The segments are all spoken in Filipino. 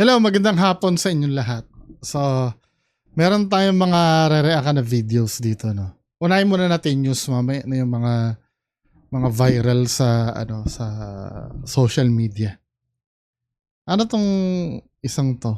Hello, magandang hapon sa inyong lahat. So, meron tayong mga re-react na videos dito, no. Unahin muna natin news mamaya na yung mga mga viral sa ano sa social media. Ano tong isang to?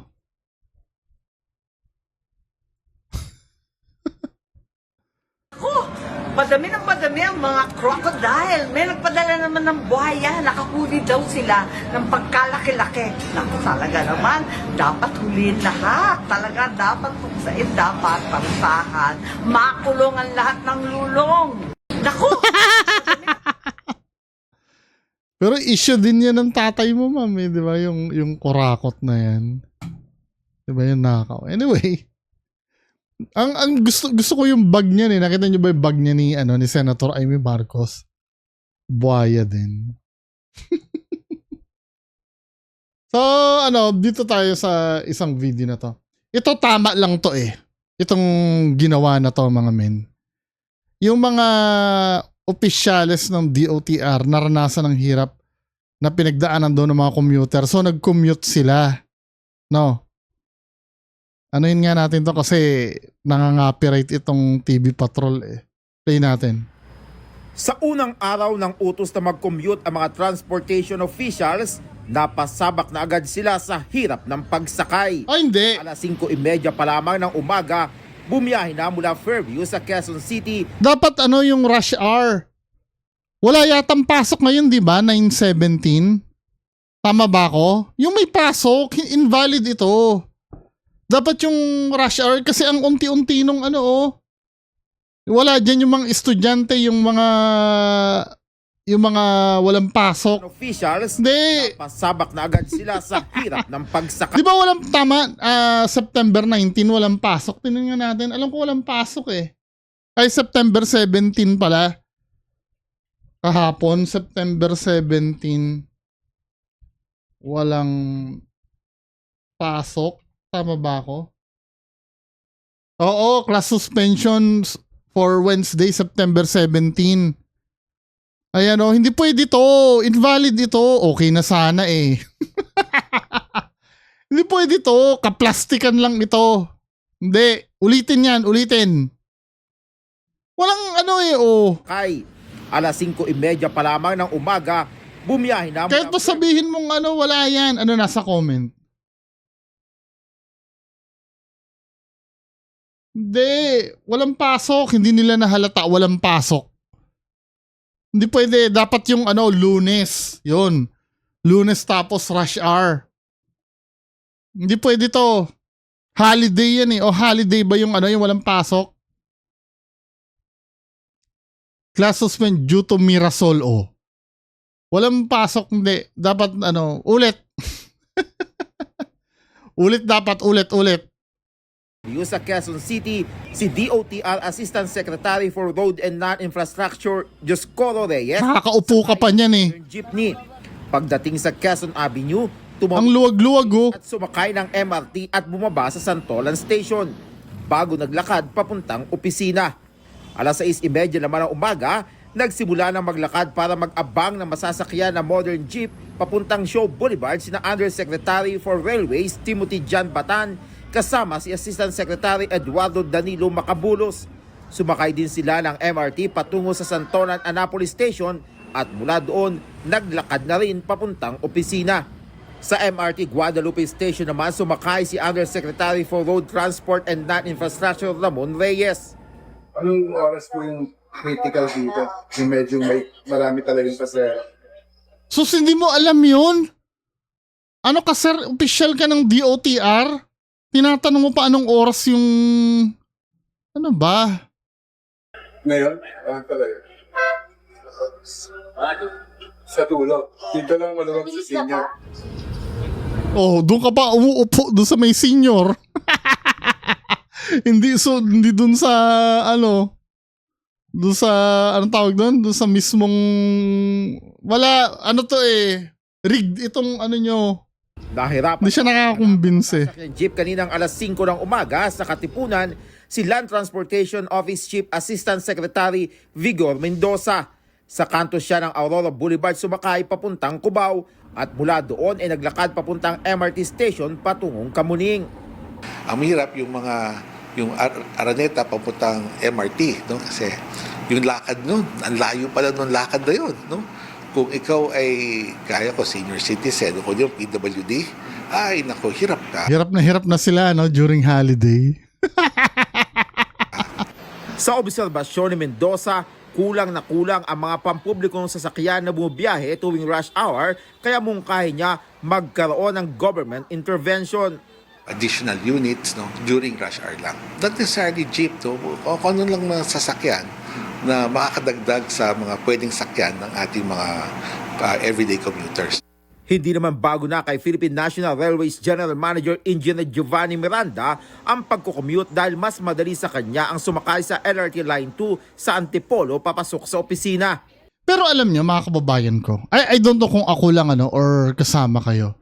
Padami ng padami ang mga crocodile. May nagpadala naman ng buhaya. Nakahuli daw sila ng pagkalaki-laki. Naku, talaga naman, dapat huliin lahat. Talaga dapat puksain, dapat parusahan. Makulong ang lahat ng lulong. Naku! Pero issue din yan ng tatay mo, ma'am, eh, di ba? Yung, yung kurakot na yan. Di ba yung nakaw? Anyway, ang, ang gusto, gusto ko yung bag niya eh. Nakita niyo ba yung bag niya ni, ano, ni Senator Amy Marcos? Buhaya din. so, ano, dito tayo sa isang video na to. Ito tama lang to eh. Itong ginawa na to, mga men. Yung mga opisyales ng DOTR naranasan ng hirap na pinagdaanan doon ng mga commuter. So nag-commute sila. No. Ano yun nga natin to kasi nangangopyright itong TV Patrol eh. Play natin. Sa unang araw ng utos na mag-commute ang mga transportation officials, napasabak na agad sila sa hirap ng pagsakay. Ay hindi. Alas 5.30 pa lamang ng umaga, bumiyahe na mula Fairview sa Quezon City Dapat ano yung rush hour. Wala yatang pasok ngayon, di ba? 9.17. Tama ba ako? Yung may pasok, invalid ito. Dapat yung rush hour kasi ang unti-unti nung ano oh. Wala dyan yung mga estudyante, yung mga yung mga walang pasok. officials, Hindi. napasabak na agad sila sa hirap ng pagsakay. Di ba walang tama? ah, September 19 walang pasok. Tingnan nga natin. Alam ko walang pasok eh. Ay September 17 pala. Kahapon September 17 walang pasok. Tama ba ako? Oo, class suspension for Wednesday, September 17. Ayan o, hindi pwede to. Invalid ito. Okay na sana eh. Hindi pwede to. Kaplastikan lang ito. Hindi. Ulitin yan. Ulitin. Walang ano eh, oh. Alas 5.30 pa lamang ng umaga, bumiyahe na Kahit pa sabihin mong ano, wala yan. Ano nasa comment? Hindi. Walang pasok. Hindi nila nahalata. Walang pasok. Hindi pwede. Dapat yung ano, lunes. Yun. Lunes tapos rush hour. Hindi pwede to. Holiday yan eh. O holiday ba yung ano, yung walang pasok? Class suspend due to Mirasol o. Walang pasok, hindi. Dapat ano, ulit. ulit dapat, ulit, ulit. Sa Quezon City, si DOTR Assistant Secretary for Road and Non-Infrastructure, Joscoro Reyes, Nakakaupo ka pa niyan eh. yung jeepney. Pagdating sa Quezon Avenue, Ang tumawag luwag-luwag oh. at sumakay ng MRT at bumaba sa Santolan Station bago naglakad papuntang opisina. Alas 6.30 naman ng umaga, nagsimula na maglakad para mag-abang ng masasakyan na modern jeep papuntang Show Boulevard sina Undersecretary for Railways Timothy John Batan kasama si Assistant Secretary Eduardo Danilo Macabulos. Sumakay din sila ng MRT patungo sa Santolan Annapolis Station at mula doon naglakad na rin papuntang opisina. Sa MRT Guadalupe Station naman sumakay si Undersecretary for Road Transport and Non-Infrastructure Ramon Reyes. Anong oras po yung critical dito? Yung medyo may marami talagang pasaya. Sus, hindi mo alam yun? Ano ka sir, official ka ng DOTR? Tinatanong mo pa anong oras yung... Ano ba? Ngayon, ano talaga? Sa tulog. Dito lang maluwag sa senior. Oh, doon ka pa umuupo doon sa may senior. hindi so hindi doon sa ano doon sa anong tawag doon? Doon sa mismong wala ano to eh rigged itong ano nyo. Nahirapan Hindi siya nakakakumbinse. sa jeep kaninang alas 5 ng umaga sa Katipunan si Land Transportation Office Chief Assistant Secretary Vigor Mendoza. Sa kanto siya ng Aurora Boulevard sumakay papuntang Cubao at mula doon ay naglakad papuntang MRT station patungong Kamuning. ang mahirap yung mga yung Ar- Araneta papuntang MRT no kasi yung lakad nun ang layo pala nung lakad na yun no kung ikaw ay kaya ko senior citizen o kung yung PWD ay nako hirap ka Hirap na hirap na sila no during holiday. Sa obserbasyon ni Mendoza, kulang na kulang ang mga pampublikong sasakyan na bumibiyahe tuwing rush hour kaya mungkahi niya magkaroon ng government intervention. additional units no during rush hour lang not necessarily jeep to o kung ano lang mga sasakyan na makakadagdag sa mga pwedeng sakyan ng ating mga uh, everyday commuters Hindi naman bago na kay Philippine National Railways General Manager Engineer Giovanni Miranda ang pagkukommute dahil mas madali sa kanya ang sumakay sa LRT Line 2 sa Antipolo papasok sa opisina. Pero alam nyo, mga kababayan ko, I, I don't know kung ako lang ano or kasama kayo.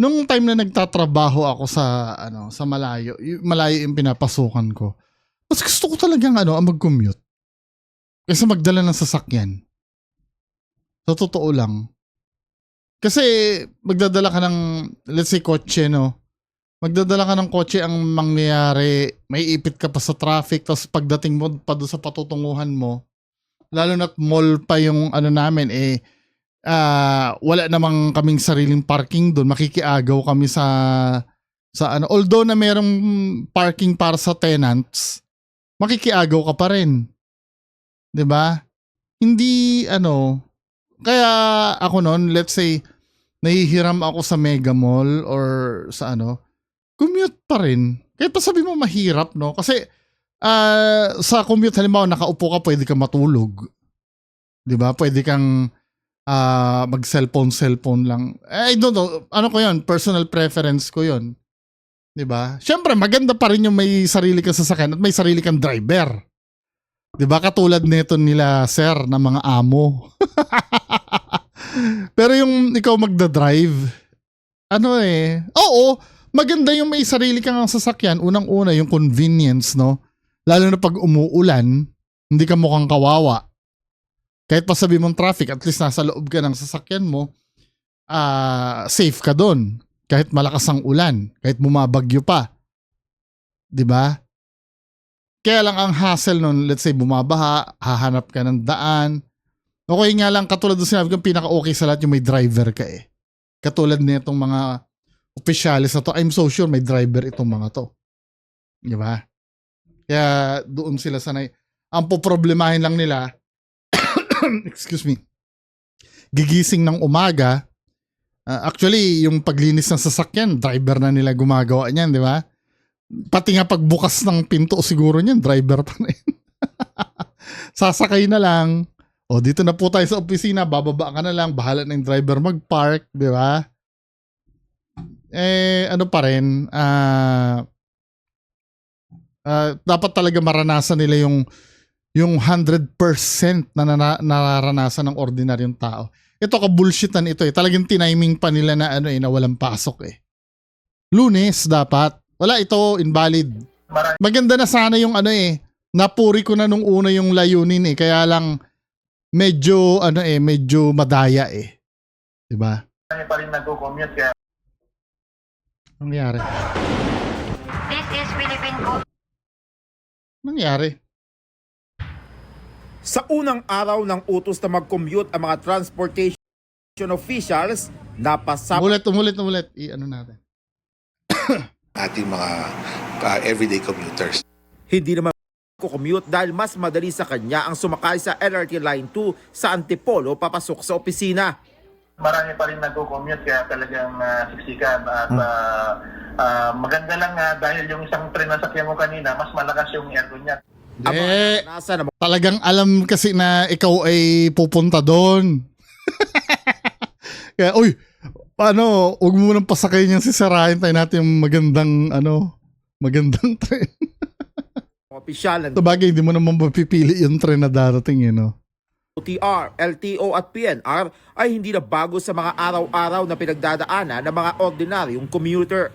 Nung time na nagtatrabaho ako sa ano sa malayo, malayo yung pinapasukan ko. Mas gusto ko talagang ano, ang mag-commute. Kaysa magdala ng sasakyan. Sa totoo lang. Kasi magdadala ka ng, let's say, kotse, no? Magdadala ka ng kotse, ang mangyayari, may ipit ka pa sa traffic, tapos pagdating mo pa doon sa patutunguhan mo, lalo na't mall pa yung ano namin eh ah, wala namang kaming sariling parking doon makikiagaw kami sa sa ano although na merong parking para sa tenants makikiagaw ka pa rin 'di ba? Hindi ano kaya ako noon let's say nahihiram ako sa mega mall or sa ano commute pa rin. Kahit pa sabi mo mahirap no? Kasi ah sa commute halimbawa nakaupo ka pwede ka matulog. 'di ba? Pwede kang ah mag cellphone cellphone lang. Eh, I don't know ano ko 'yon personal preference ko 'yon 'di ba? Syempre maganda pa rin yung may sarili kang sasakyan at may sarili kang driver 'di ba katulad nito nila sir na mga amo pero yung ikaw magda-drive ano eh oo maganda yung may sarili kang sasakyan unang-una yung convenience no lalo na pag umuulan hindi ka mukhang kawawa kahit pa sabi mong traffic, at least nasa loob ka ng sasakyan mo, ah safe ka doon. Kahit malakas ang ulan, kahit bumabagyo pa. 'Di ba? Kaya lang ang hassle nun, let's say bumabaha, hahanap ka ng daan. Okay nga lang, katulad ng sinabi ko, pinaka-okay sa lahat yung may driver ka eh. Katulad nitong mga opisyalis na to, I'm so sure may driver itong mga to. Di ba? Kaya doon sila sanay. Ang poproblemahin lang nila, excuse me, gigising ng umaga, ah, actually, yung paglinis ng sasakyan, driver na nila gumagawa niyan, di ba? Pati nga pagbukas ng pinto siguro niyan, driver pa rin. Sasakay na lang. O, dito na po tayo sa opisina, bababa ka na lang, bahala na yung driver mag-park, di ba? Eh, ano pa rin, ah, ah, dapat talaga maranasan nila yung yung 100% na nararanasan ng ordinaryong tao. Ito ka bullshitan ito eh. Talagang tiniming pa nila na ano eh na walang pasok eh. Lunes dapat. Wala ito invalid. Maganda na sana yung ano eh. Napuri ko na nung una yung layunin eh. Kaya lang medyo ano eh, medyo madaya eh. 'Di ba? Kami pa rin nagko-commute kaya Anong nangyari? This is Philippine. Anong nangyari? Sa unang araw ng utos na mag-commute ang mga transportation officials, napasama Umulit, umulit, umulit. I-ano natin. ating mga uh, everyday commuters hindi naman commute dahil mas madali sa kanya ang sumakay sa LRT Line 2 sa Antipolo papasok sa opisina. marami pa rin nagko-commute kaya talagang uh, siksikan at ah, ah, maganda lang ah, dahil yung isang tren na sakyan mo kanina mas malakas yung aircon niya. Eh, talagang alam kasi na ikaw ay pupunta doon. Kaya, uy, paano, huwag mo nang pasakayin yung sisirahin tayo natin yung magandang, ano, magandang tren. opisyal Sa bagay, hindi mo naman mapipili yung tren na darating, you know. OTR, LTO at PNR ay hindi na bago sa mga araw-araw na pinagdadaanan ng mga ordinaryong commuter.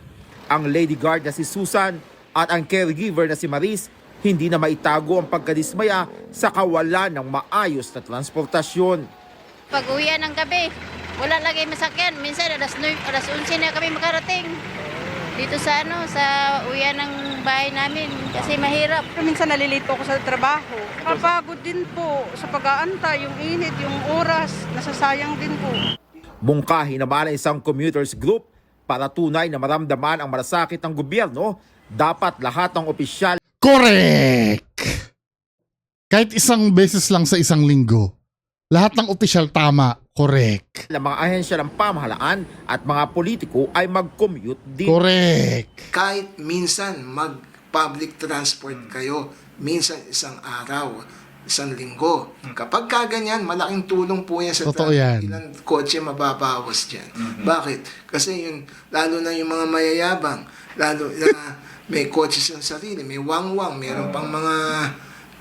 Ang lady guard na si Susan at ang caregiver na si Maris hindi na maitago ang pagkadismaya sa kawalan ng maayos na transportasyon. Pag uwi ng gabi, wala lagi masakyan. Minsan alas 9, alas 11 na kami makarating. Dito sa ano, sa uyan ng bahay namin kasi mahirap. Minsan nalilito ako sa trabaho. Kapagod din po sa pag-aantay, yung init, yung oras, nasasayang din po. Mungkahi naman ang isang commuters group para tunay na maramdaman ang malasakit ng gobyerno, dapat lahat ng opisyal Correct! Kahit isang beses lang sa isang linggo, lahat ng opisyal tama, correct. ng mga ahensya ng pamahalaan at mga politiko ay mag-commute din. Correct. kahit minsan mag-public transport kayo, minsan isang araw, isang linggo. Kapag kaganyan, malaking tulong po yan sa Totoo yan. Ilang kotse mababawas dyan. Bakit? Kasi yun, lalo na yung mga mayayabang, lalo na may kotse sa sarili, may wangwang, meron pang mga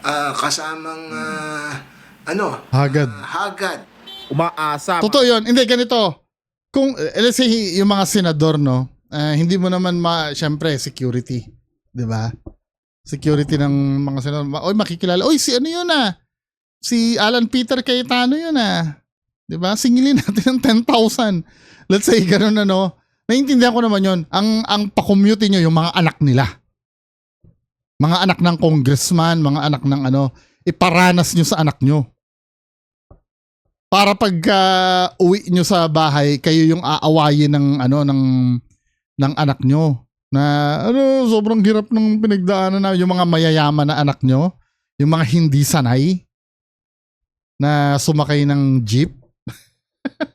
ah, kasamang ah, ano, Hagad. ah, hagad. Umaasa Totoo yun. Hindi, ganito. Kung, eh, let's say, yung mga senador, no, ah, hindi mo naman ma, syempre, security. Di ba? Security ng mga senador. Oy, makikilala. Oy, si ano yun ah? Si Alan Peter Cayetano yun ah. Di ba? Singilin natin ng 10,000. Let's say, ganun ano. Naiintindihan ko naman yun. Ang, ang pa-commute nyo, yung mga anak nila. Mga anak ng congressman, mga anak ng ano, iparanas nyo sa anak nyo para pagka uwi nyo sa bahay, kayo yung aawayin ng ano ng ng anak nyo. Na ano sobrang hirap ng pinagdaanan na yung mga mayayaman na anak nyo, yung mga hindi sanay. Na sumakay ng jeep.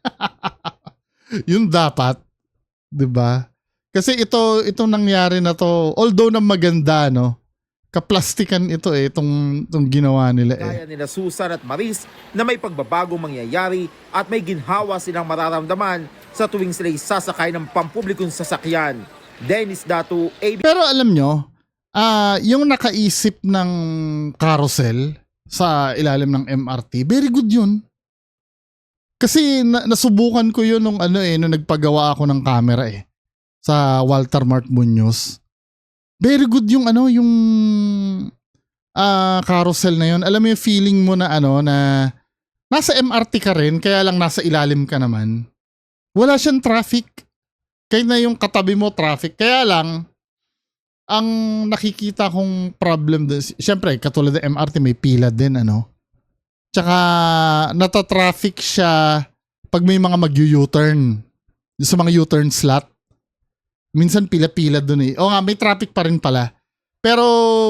yun dapat, 'di ba? Kasi ito itong nangyari na to, although na maganda no, kaplastikan ito eh itong itong ginawa nila eh. Kaya nila Susan at Maris na may pagbabagong mangyayari at may ginhawa silang mararamdaman sa tuwing sila'y sasakay ng pampublikong sasakyan. Dennis Datu, AB Pero alam nyo, ah yung nakaisip ng carousel sa ilalim ng MRT, very good yun. Kasi na- nasubukan ko yun nung ano eh, nung nagpagawa ako ng camera eh. Sa Walter Mart Munoz. Very good yung ano, yung ah carousel na yun. Alam mo yung feeling mo na ano, na nasa MRT ka rin, kaya lang nasa ilalim ka naman. Wala siyang traffic. Kaya na yung katabi mo traffic. Kaya lang, ang nakikita kong problem din, syempre, katulad ng MRT, may pila din, ano. Tsaka, nata-traffic siya pag may mga mag-U-turn. Sa mga U-turn slot. Minsan pila-pila dun eh. O nga, may traffic pa rin pala. Pero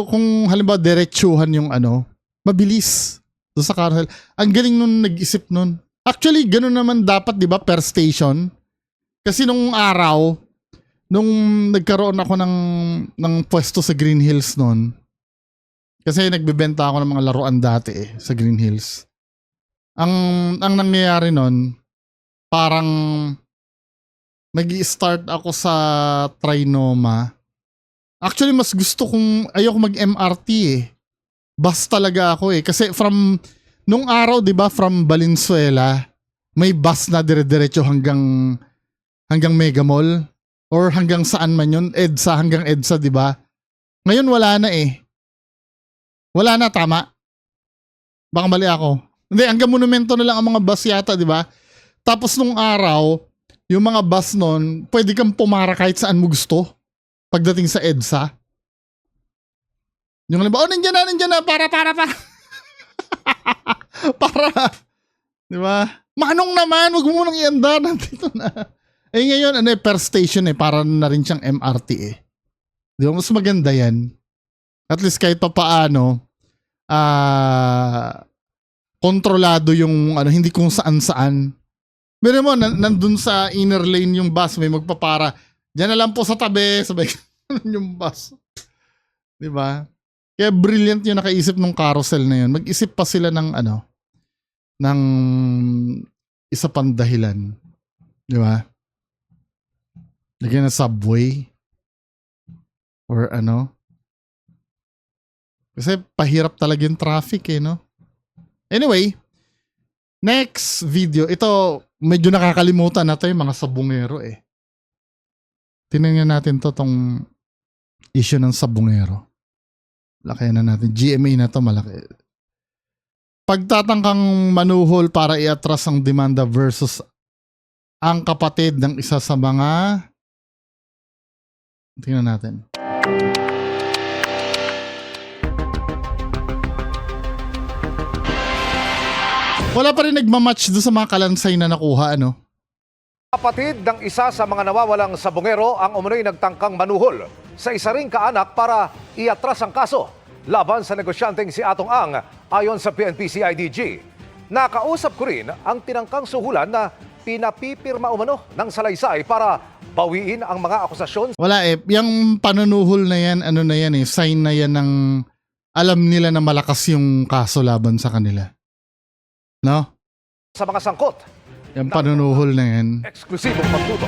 kung halimbawa diretsuhan yung ano, mabilis. Doon sa carousel. Ang galing nun nag-isip nun. Actually, ganun naman dapat, di ba, per station. Kasi nung araw, nung nagkaroon ako ng, ng pwesto sa Green Hills noon, kasi nagbebenta ako ng mga laruan dati eh, sa Green Hills. Ang, ang nangyayari noon, parang nag start ako sa Trinoma. Actually, mas gusto kong, ayoko mag-MRT eh. Bus talaga ako eh. Kasi from, nung araw, di ba, from Valenzuela, may bus na dire-diretso hanggang hanggang Mega Mall or hanggang saan man yun, EDSA hanggang EDSA, di ba? Ngayon wala na eh. Wala na, tama? Baka mali ako. Hindi, hanggang monumento na lang ang mga bus yata, di ba? Tapos nung araw, yung mga bus nun, pwede kang pumara kahit saan mo gusto pagdating sa EDSA. Yung halimbawa, oh, nandiyan na, nandiyan na, para, para, para. para. Di ba? Manong naman, wag mo nang ianda, nandito na. Eh ngayon, ano eh, per station eh, para na rin siyang MRT eh. Di ba? Mas maganda yan. At least kahit pa paano, ah, kontrolado yung ano, hindi kung saan-saan. Pero mo, nan- nandun sa inner lane yung bus, may magpapara. Diyan na lang po sa tabi, sabay yung bus. Di ba? Kaya brilliant yung nakaisip ng carousel na yun. Mag-isip pa sila ng ano, ng isa pang dahilan. Di ba? Lagyan na subway. Or ano. Kasi pahirap talaga yung traffic eh, no? Anyway, next video. Ito, medyo nakakalimutan na to mga sabungero eh. Tinignan natin to tong issue ng sabungero. Laki na natin. GMA na to malaki. Pagtatangkang manuhol para iatras ang demanda versus ang kapatid ng isa sa mga tingnan natin. Wala pa rin nagmamatch doon sa mga kalansay na nakuha, ano? Kapatid ng isa sa mga nawawalang sabongero ang umunoy nagtangkang manuhol sa isa ring kaanak para iatras ang kaso laban sa negosyanteng si Atong Ang ayon sa PNP-CIDG. Nakausap ko rin ang tinangkang suhulan na pinapipirma umano ng salaysay para bawiin ang mga akusasyon Wala eh. Yung panunuhol na yan, ano na yan eh, sign na yan ng alam nila na malakas yung kaso laban sa kanila. No? sa mga sangkot. Yung panunuhol na yan. Eksklusibong pagtuto.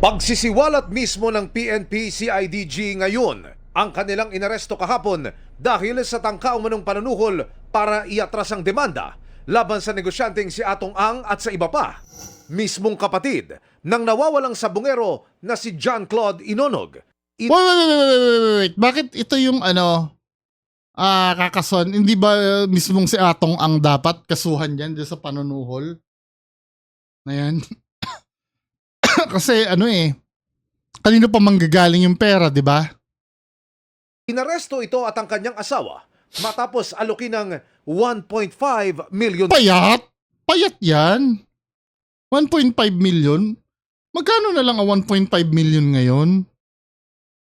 Pagsisiwalat mismo ng PNP-CIDG ngayon ang kanilang inaresto kahapon dahil sa tangka umanong panunuhol para iatras ang demanda laban sa negosyanteng si Atong Ang at sa iba pa. Mismong kapatid ng nawawalang sabungero na si John Claude Inonog. Wait, wait, wait, wait, wait, wait, wait. Bakit ito yung ano, ah, kakason, hindi ba uh, mismong si Atong ang dapat kasuhan dyan sa panunuhol? Na yan. Kasi ano eh, kanino pa manggagaling yung pera, di ba? Inaresto ito at ang kanyang asawa matapos alukin ng 1.5 million Payat? Payat yan. 1.5 million? Magkano na lang ang 1.5 million ngayon?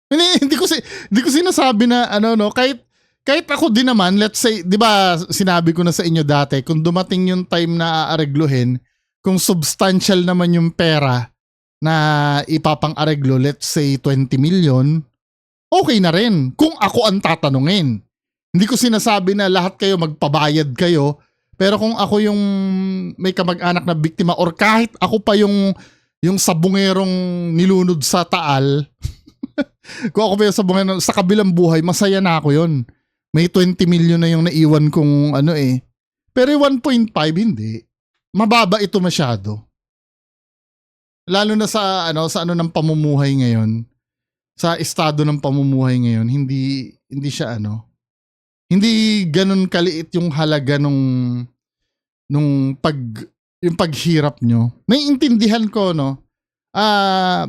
Hindi, hindi ko si hindi ko sinasabi na ano no, kahit kahit ako din naman, let's say, 'di ba, sinabi ko na sa inyo dati, kung dumating yung time na aaregluhin, kung substantial naman yung pera na ipapang-areglo, let's say 20 million, okay na rin. Kung ako ang tatanungin. Hindi ko sinasabi na lahat kayo magpabayad kayo, pero kung ako yung may kamag-anak na biktima or kahit ako pa yung yung sabungerong nilunod sa taal, kung ako pa yung sabungero sa kabilang buhay, masaya na ako yon. May 20 million na yung naiwan kong ano eh. Pero yung 1.5 hindi. Mababa ito masyado. Lalo na sa ano sa ano ng pamumuhay ngayon. Sa estado ng pamumuhay ngayon, hindi hindi siya ano. Hindi ganun kaliit yung halaga nung nung pag yung paghirap nyo. Naiintindihan ko no. Ah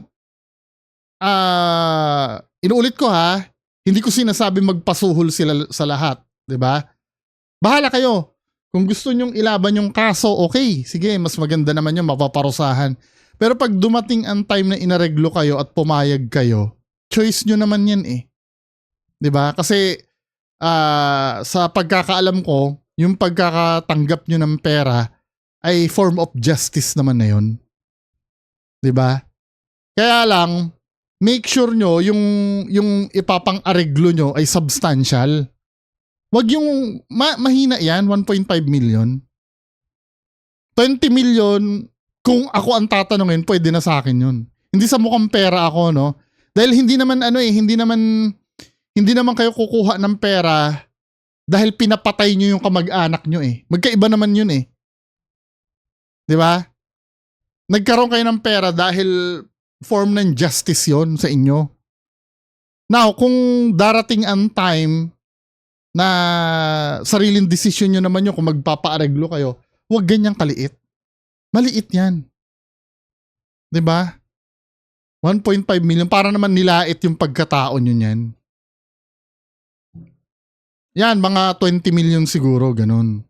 ah inuulit ko ha, hindi ko sinasabi magpasuhol sila sa lahat, 'di ba? Bahala kayo. Kung gusto nyong ilaban yung kaso, okay. Sige, mas maganda naman yun, mapaparusahan. Pero pag dumating ang time na inareglo kayo at pumayag kayo, choice nyo naman yan eh. 'Di ba? Kasi ah, sa pagkakaalam ko, yung pagkakatanggap nyo ng pera ay form of justice naman na yun. 'Di ba? Kaya lang, make sure nyo yung, yung ipapang-areglo nyo ay substantial. Wag yung, ma- mahina yan, 1.5 million. 20 million, kung ako ang tatanungin, pwede na sa akin yun. Hindi sa mukhang pera ako, no? Dahil hindi naman ano eh, hindi naman, hindi naman kayo kukuha ng pera dahil pinapatay nyo yung kamag-anak nyo eh. Magkaiba naman yun eh. Di ba? Nagkaroon kayo ng pera dahil form ng justice yon sa inyo. Now, kung darating ang time na sariling desisyon nyo naman yun kung magpapaareglo kayo, huwag ganyang kaliit. Maliit yan. ba? 1.5 million para naman nilait yung pagkatao nyo niyan. Yan, mga 20 million siguro, ganun.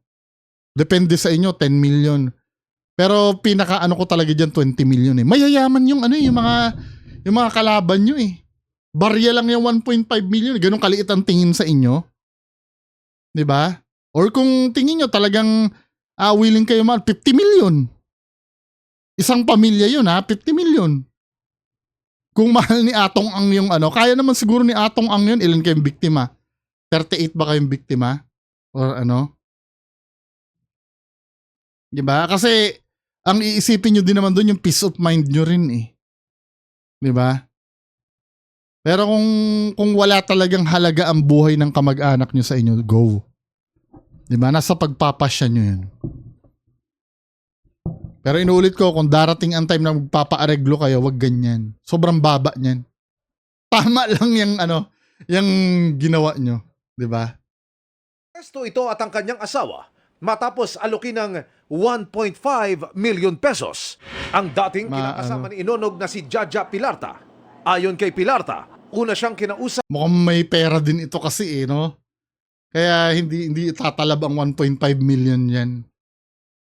Depende sa inyo, 10 million. Pero pinaka ano ko talaga diyan 20 million eh. Mayayaman yung ano eh, yung mga yung mga kalaban nyo eh. Barya lang yung 1.5 million, ganun kaliit ang tingin sa inyo. 'Di ba? Or kung tingin nyo talagang ah, willing kayo mahal, 50 million. Isang pamilya yun ha, 50 million. Kung mahal ni Atong Ang yung ano, kaya naman siguro ni Atong Ang yun, ilan kayong biktima? 38 ba kayong biktima? Or ano? 'Di ba? Kasi ang iisipin nyo din naman doon yung peace of mind nyo rin eh. 'Di ba? Pero kung kung wala talagang halaga ang buhay ng kamag-anak nyo sa inyo, go. 'Di ba? Nasa pagpapasya nyo 'yun. Pero inuulit ko, kung darating ang time na magpapaareglo kayo, wag ganyan. Sobrang baba niyan. Tama lang yung ano, yung ginawa nyo, 'di ba? Resto ito at ang kanyang asawa matapos alukin ng 1.5 million pesos. Ang dating Ma- kinakasama ano? ni Inonog na si Jaja Pilarta. Ayon kay Pilarta, una siyang kinausap Mukhang may pera din ito kasi eh, no? Kaya hindi hindi tatalab ang 1.5 million yan.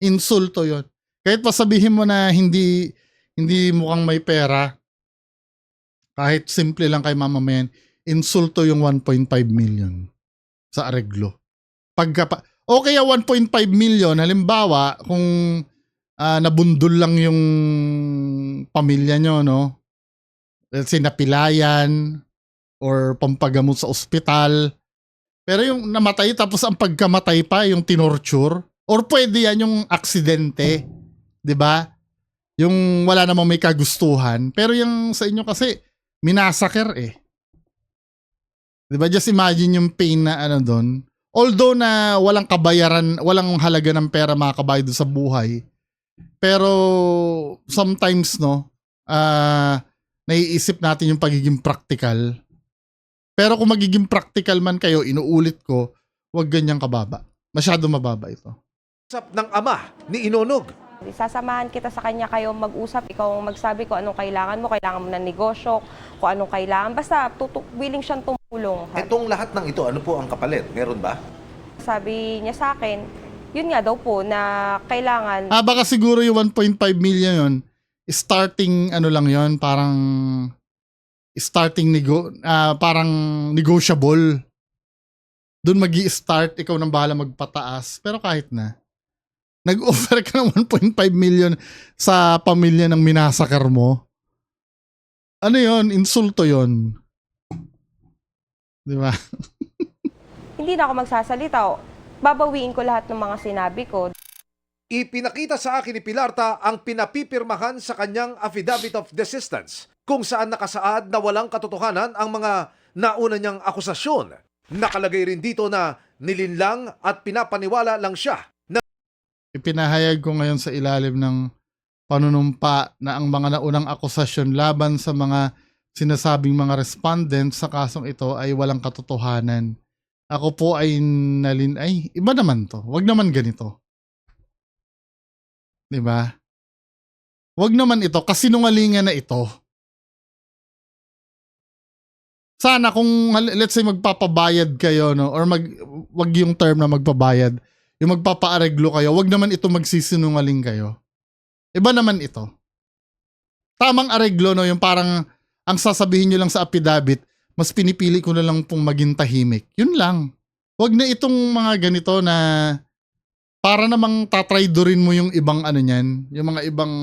Insulto yon. Kahit pa sabihin mo na hindi hindi mukhang may pera, kahit simple lang kay Mama Mayan, insulto yung 1.5 million sa areglo. Pagka pa, o kaya 1.5 million, halimbawa, kung ah, nabundol lang yung pamilya nyo, no? Let's say, napilayan, or pampagamot sa ospital. Pero yung namatay tapos ang pagkamatay pa yung tinorture or pwede yan yung aksidente, 'di ba? Yung wala namang may kagustuhan, pero yung sa inyo kasi minasaker eh. 'Di ba? Just imagine yung pain na ano doon. Although na walang kabayaran, walang halaga ng pera makakabayad doon sa buhay. Pero sometimes no, ah naiisip natin yung pagiging practical. Pero kung magiging practical man kayo, inuulit ko, huwag ganyang kababa. Masyado mababa ito. ng ama ni Inonog. Sasamahan kita sa kanya kayo mag-usap, ikaw ang magsabi ko anong kailangan mo, kailangan mo ng negosyo, kung anong kailangan. Basta tutu- willing siyang tumulong. Etong lahat ng ito, ano po ang kapalit? Meron ba? Sabi niya sa akin, yun nga daw po na kailangan Ah, baka siguro yung 1.5 million yon starting ano lang yon parang starting nego ah, parang negotiable. Doon magi start ikaw nang bahala magpataas. Pero kahit na. Nag-offer ka ng 1.5 million sa pamilya ng minasakar mo. Ano yon Insulto yon Di ba? hindi na ako magsasalita. Babawiin ko lahat ng mga sinabi ko. Ipinakita sa akin ni Pilarta ang pinapipirmahan sa kanyang affidavit of desistance kung saan nakasaad na walang katotohanan ang mga nauna niyang akusasyon. Nakalagay rin dito na nilinlang at pinapaniwala lang siya na Ipinahayag ko ngayon sa ilalim ng panunumpa na ang mga naunang akusasyon laban sa mga sinasabing mga respondent sa kasong ito ay walang katotohanan. Ako po ay nalin... Ay, iba naman to. Wag naman ganito. 'Di ba? Wag naman ito kasinungalingan na ito. Sana kung let's say magpapabayad kayo no or mag wag yung term na magpabayad, yung magpapaareglo kayo, wag naman ito magsisinungaling kayo. Iba naman ito. Tamang areglo no, yung parang ang sasabihin nyo lang sa affidavit, mas pinipili ko na lang pong maging tahimik. Yun lang. Wag na itong mga ganito na para namang tatraydorin mo yung ibang ano niyan, yung mga ibang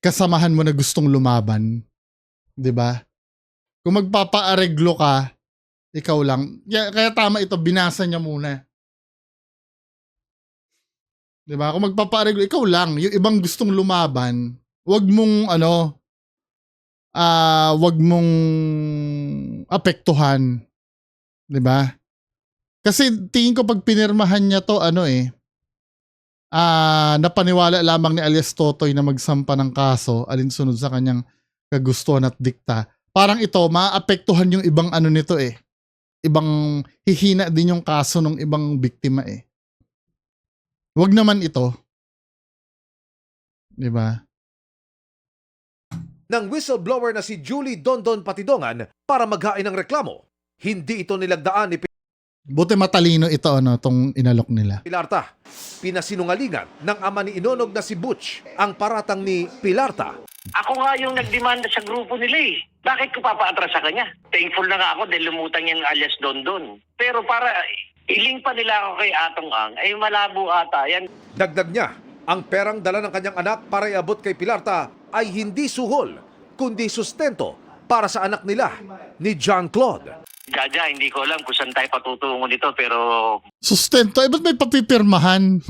kasamahan mo na gustong lumaban. 'Di ba? Kung magpapaareglo ka, ikaw lang. Kaya, kaya tama ito, binasa niya muna. 'Di ba? Kung magpapaareglo, ikaw lang. Yung ibang gustong lumaban, wag mong ano, ah, wag mong apektuhan. 'Di ba? Kasi tingin ko pag pinirmahan niya to, ano eh, ah, napaniwala lamang ni alias Totoy na magsampa ng kaso alinsunod sa kanyang kagustuhan at dikta. Parang ito, maapektuhan yung ibang ano nito eh. Ibang hihina din yung kaso ng ibang biktima eh. Wag naman ito. 'Di ba? Ng whistleblower na si Julie Dondon Patidongan para maghain ng reklamo. Hindi ito nilagdaan ni Buti matalino ito ano tong inalok nila. Pilarta. Pinasinungalingan ng ama ni Inonog na si Butch ang paratang ni Pilarta. Ako nga yung nagdemanda sa grupo nila eh. Bakit ko papaatras sa kanya? Thankful na nga ako dahil lumutang yung alias Don Don. Pero para iling pa nila ako kay Atong Ang, ay malabo ata yan. Dagdag niya, ang perang dala ng kanyang anak para iabot kay Pilarta ay hindi suhol, kundi sustento para sa anak nila ni John Claude. Jaja, hindi ko alam kung saan tayo patutungo nito pero Sustento, eh ba't may papipirmahan?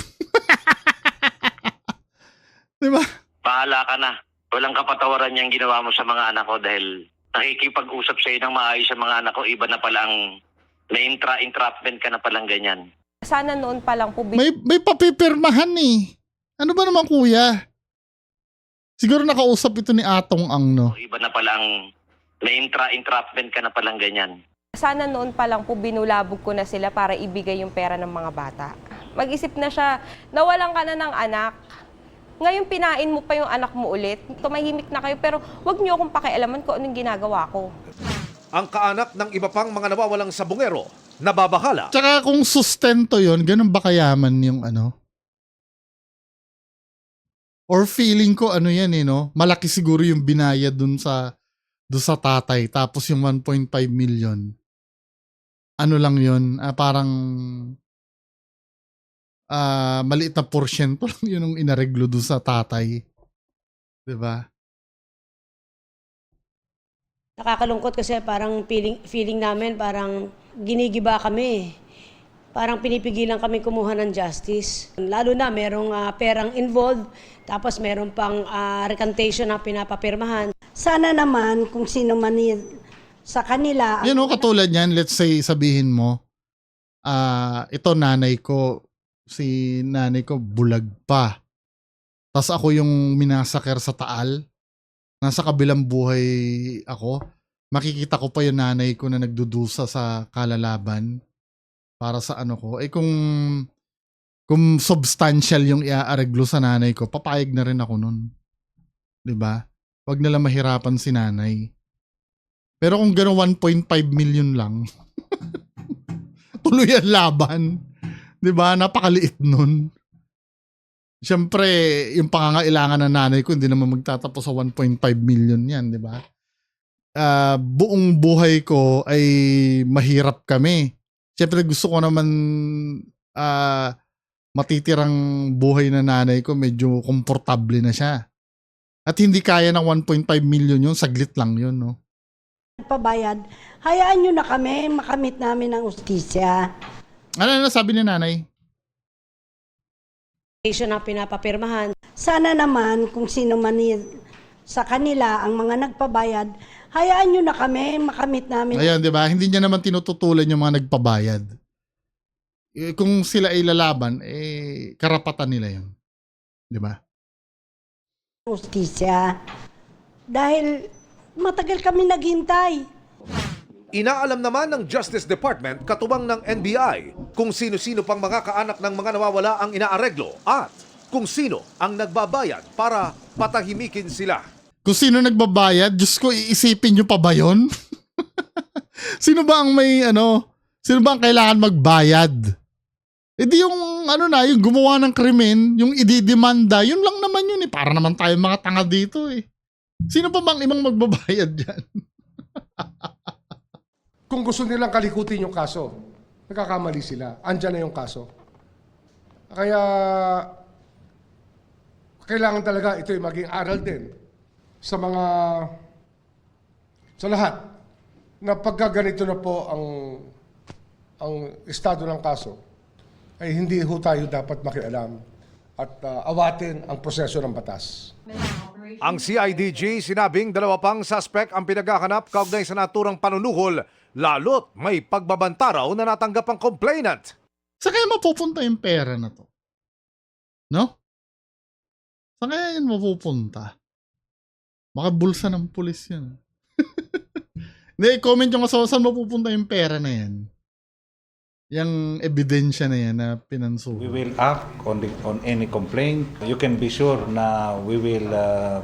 Di ba? bahala ka na. Walang kapatawaran yung ginawa mo sa mga anak ko dahil nakikipag-usap sa ng maayos sa mga anak ko. Iba na palang na-intra entrapment ka na palang ganyan. Sana noon pa lang po May, may papipirmahan eh. Ano ba naman kuya? Siguro nakausap ito ni Atong Ang no. Iba na palang na-intra entrapment ka na palang ganyan. sana noon pa lang po binulabog ko na sila para ibigay yung pera ng mga bata. Mag-isip na siya, nawalan ka na ng anak. Ngayon, pinain mo pa yung anak mo ulit. Tumahimik na kayo, pero wag niyo akong pakialaman kung anong ginagawa ko. Ang kaanak ng iba pang mga nawawalang sabungero, nababahala. Tsaka kung sustento yon ganun ba kayaman yung ano? Or feeling ko ano yan eh, no? Malaki siguro yung binayad dun sa dun sa tatay tapos yung 1.5 million. Ano lang yun? Ah, parang ah maliit na porsyento lang yun yung inareglo dun sa tatay. 'Di ba? Nakakalungkot kasi parang feeling, feeling namin parang ginigiba kami. Parang pinipigilan kami kumuha ng justice. Lalo na merong ah, perang involved, tapos meron pang ah, recantation na pinapapirmahan. Sana naman kung sino man y- sa kanila Yan o, katulad yan, let's say sabihin mo, ah ito nanay ko, si nanay ko bulag pa. Tapos ako yung minasaker sa taal. Nasa kabilang buhay ako. Makikita ko pa yung nanay ko na nagdudusa sa kalalaban para sa ano ko. Eh kung kung substantial yung iaareglo sa nanay ko, papayag na rin ako nun. 'Di ba? Huwag nila mahirapan si nanay. Pero kung gano'n 1.5 million lang, tuloy ang laban. 'Di ba? Napakaliit nun. Siyempre, yung pangangailangan ng nanay ko, hindi naman magtatapos sa 1.5 million yan, di ba? Ah, buong buhay ko ay mahirap kami. Siyempre, gusto ko naman ah, matitirang buhay na nanay ko, medyo komportable na siya. At hindi kaya ng 1.5 million yun, saglit lang yun, no? nagpabayad, hayaan nyo na kami, makamit namin ang ustisya. Ano na sabi ni nanay? Na pinapapirmahan. Sana naman kung sino man sa kanila ang mga nagpabayad, hayaan nyo na kami, makamit namin Ayan, di ba? Hindi niya naman tinututulan yung mga nagpabayad. Eh, Kung sila ay lalaban, eh, karapatan nila yun. Di ba? ang ustisya. Dahil matagal kami naghintay. Inaalam naman ng Justice Department katuwang ng NBI kung sino-sino pang mga kaanak ng mga nawawala ang inaareglo at kung sino ang nagbabayad para patahimikin sila. Kung sino nagbabayad, Diyos ko, iisipin nyo pa ba yun? sino ba ang may, ano, sino ba ang kailangan magbayad? E di yung, ano na, yung gumawa ng krimen, yung ididemanda, yun lang naman yun eh. Para naman tayo mga tanga dito eh. Sino pa bang ibang magbabayad dyan? Kung gusto nilang kalikutin yung kaso, nagkakamali sila. Andyan na yung kaso. Kaya, kailangan talaga ito maging aral din sa mga, sa lahat, na pagka ganito na po ang, ang estado ng kaso, ay hindi ho tayo dapat makialam at ah, awatin ang proseso ng batas. Ang CIDG sinabing dalawa pang suspect ang pinaghahanap kaugnay sa naturang panunuhol lalo't may pagbabanta raw na natanggap ang complainant. Sa kaya mapupunta yung pera na to? No? Sa kaya yan mapupunta? Baka bulsa ng pulis yan. Hindi, comment yung sa saan mapupunta yung pera na yan. Yung ebidensya na yan na pinansuhan. We will act on, the, on any complaint. You can be sure na we will uh,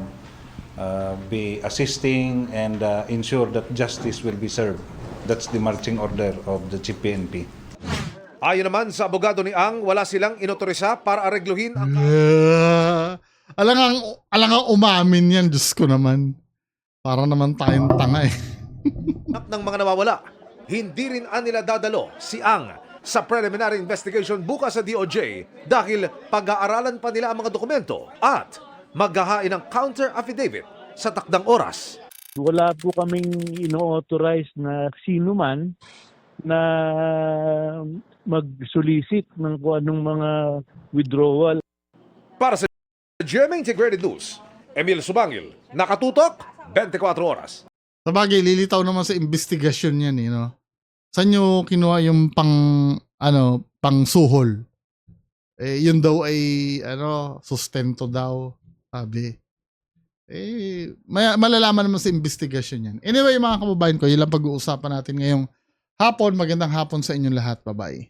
uh, be assisting and uh, ensure that justice will be served. That's the marching order of the GPNP. Ayon naman sa abogado ni Ang, wala silang inotorisa para aregluhin ang Uh, alangang, alangang umamin yan, Diyos ko naman. Para naman tayong tanga eh. kahanap ng mga nawawala. Hindi rin anila dadalo si Ang sa preliminary investigation bukas sa DOJ dahil pag-aaralan pa nila ang mga dokumento at maghahain ng counter affidavit sa takdang oras. wala po kaming ino-authorize na sino man na mag-solicit ng kung anong mga withdrawal. Para sa GMA Integrated News, Emil Subangil, nakatutok 24 oras. Sa bagay, lilitaw naman sa investigasyon yan eh, no? Saan nyo kinuha yung pang, ano, pang suhol? Eh, yun daw ay, ano, sustento daw, sabi. Eh, may, malalaman naman sa investigasyon yan. Anyway, mga kababayan ko, yun lang pag-uusapan natin ngayong hapon. Magandang hapon sa inyong lahat. Bye-bye.